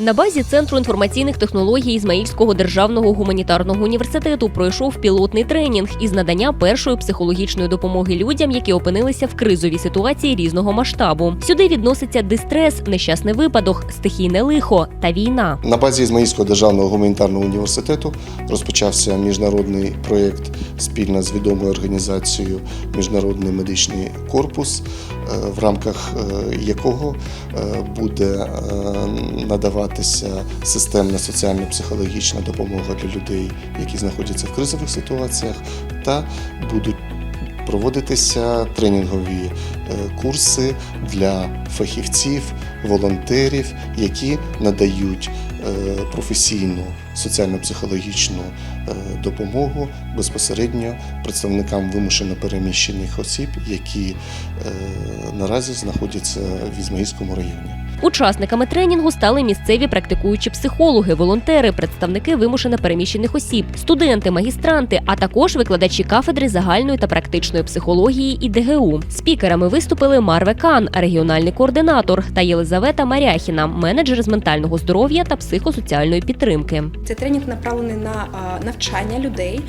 На базі Центру інформаційних технологій Ізмаїльського державного гуманітарного університету пройшов пілотний тренінг із надання першої психологічної допомоги людям, які опинилися в кризовій ситуації різного масштабу. Сюди відноситься дистрес, нещасний випадок, стихійне лихо та війна. На базі Ізмаїльського державного гуманітарного університету розпочався міжнародний проєкт спільно з відомою організацією Міжнародний медичний корпус, е, в рамках е, якого е, буде е, надаватися системна соціально-психологічна допомога для людей, які знаходяться в кризових ситуаціях, та будуть проводитися тренінгові е, курси для фахівців, волонтерів, які надають е, професійну соціально-психологічну е, допомогу безпосередньо представникам вимушено переміщених осіб, які наразі знаходяться в Ізмаїльському районі. Учасниками тренінгу стали місцеві практикуючі психологи, волонтери, представники вимушено переміщених осіб, студенти, магістранти, а також викладачі кафедри загальної та практичної психології і ДГУ. Спікерами виступили Марве Кан, регіональний координатор, та Єлизавета Маряхіна, менеджер з ментального здоров'я та психосоціальної підтримки. Цей тренінг направлений на навчання людей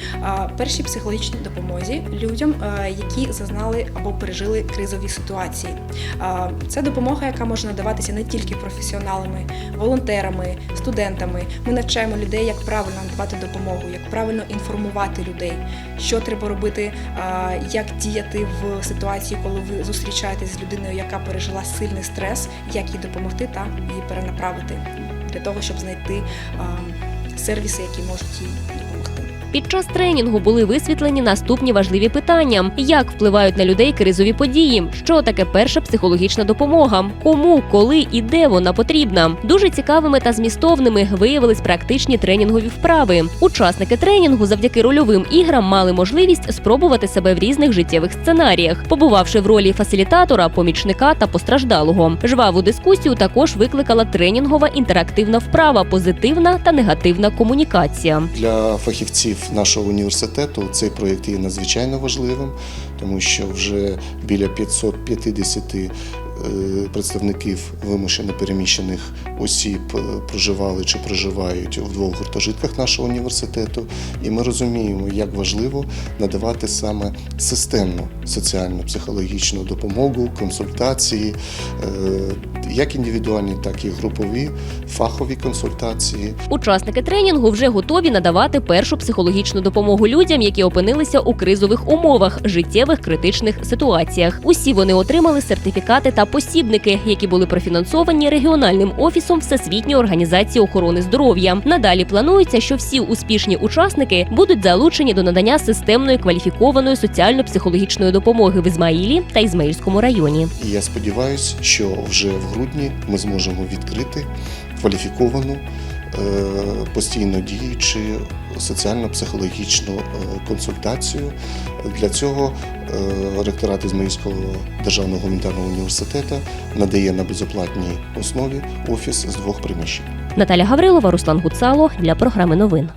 першій психологічній допомозі людям, які зазнали або пережили кризові ситуації. Це допомога, яка може надаватися не тільки професіоналами, волонтерами, студентами. Ми навчаємо людей, як правильно надавати допомогу, як правильно інформувати людей, що треба робити, як діяти в ситуації, коли ви зустрічаєтесь з людиною, яка пережила сильний стрес, як їй допомогти та її перенаправити для того, щоб знайти сервіси, які можуть їй допомогти. Під час тренінгу були висвітлені наступні важливі питання: як впливають на людей кризові події, що таке перша психологічна допомога, кому, коли і де вона потрібна. Дуже цікавими та змістовними виявились практичні тренінгові вправи. Учасники тренінгу завдяки рольовим іграм мали можливість спробувати себе в різних життєвих сценаріях, побувавши в ролі фасилітатора, помічника та постраждалого. Жваву дискусію також викликала тренінгова інтерактивна вправа, позитивна та негативна комунікація. Для фахівців нашого університету. Цей проєкт є надзвичайно важливим, тому що вже біля 550 е, представників вимушено переміщених осіб е, проживали чи проживають в двох гуртожитках нашого університету, і ми розуміємо, як важливо надавати саме системну соціальну психологічну допомогу, консультації, е, як індивідуальні, так і групові, фахові консультації. Учасники тренінгу вже готові надавати першу психологічну допомогу людям, які опинилися у кризових умовах, життєвих критичних ситуаціях. Усі вони отримали сертифікати та посібники, які були профінансовані регіональним офісом Всесвітньої організації охорони здоров'я. Надалі планується, що всі успішні учасники будуть залучені до надання системної кваліфікованої соціально-психологічної допомоги в Ізмаїлі та Ізмаїльському районі. І я сподіваюся, що вже в грудні ми зможемо відкрити кваліфіковану, постійно діючи соціально-психологічну е, консультацію. Для цього е, ректорат Ізмаїльського державного гуманітарного університету надає на безоплатній основі офіс з двох приміщень. Наталя Гаврилова, Руслан Гуцало для програми новин.